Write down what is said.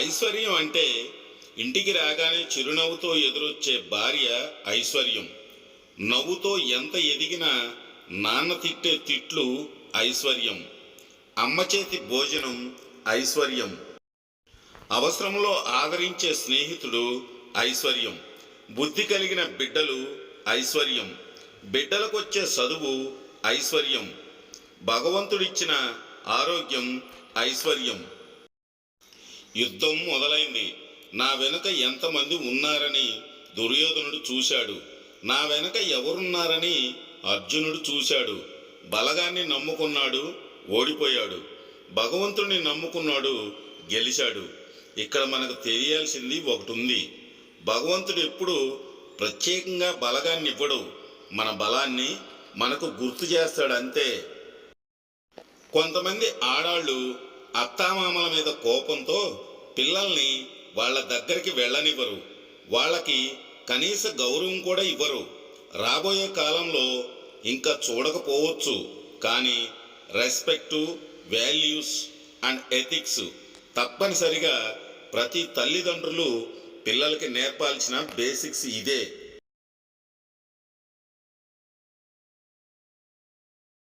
ఐశ్వర్యం అంటే ఇంటికి రాగానే చిరునవ్వుతో ఎదురొచ్చే భార్య ఐశ్వర్యం. నవ్వుతో ఎంత ఎదిగినా నాన్న తిట్టే తిట్లు ఐశ్వర్యం. అమ్మ చేతి భోజనం ఐశ్వర్యం. అవసరంలో ఆదరించే స్నేహితుడు ఐశ్వర్యం. బుద్ధి కలిగిన బిడ్డలు ఐశ్వర్యం. బిడ్డలకొచ్చే చదువు ఐశ్వర్యం. భగవంతుడిచ్చిన ఆరోగ్యం ఐశ్వర్యం. యుద్ధం మొదలైంది. నా వెనుక ఎంతమంది ఉన్నారని దుర్యోధనుడు చూశాడు. నా వెనుక ఎవరున్నారని అర్జునుడు చూశాడు. బలగాన్ని నమ్ముకున్నాడు ఓడిపోయాడు. భగవంతుడిని నమ్ముకున్నాడు గెలిచాడు. ఇక్కడ మనకు తెలియాల్సింది ఒకటి ఉంది భగవంతుడు ఎప్పుడు ప్రత్యేకంగా బలగాన్ని ఇవ్వడు మన బలాన్ని మనకు గుర్తు చేస్తాడు అంతే కొంతమంది ఆడాళ్ళు అత్తామామల మీద కోపంతో పిల్లల్ని వాళ్ళ దగ్గరికి వెళ్ళనివ్వరు. వాళ్ళకి కనీస గౌరవం కూడా ఇవ్వరు. రాబోయే కాలంలో ఇంకా చూడకపోవచ్చు. కానీ రెస్పెక్టు వాల్యూస్ అండ్ ఎథిక్స్ తప్పనిసరిగా ప్రతి తల్లిదండ్రులు పిల్లలకి నేర్పాల్సిన బేసిక్స్ ఇదే.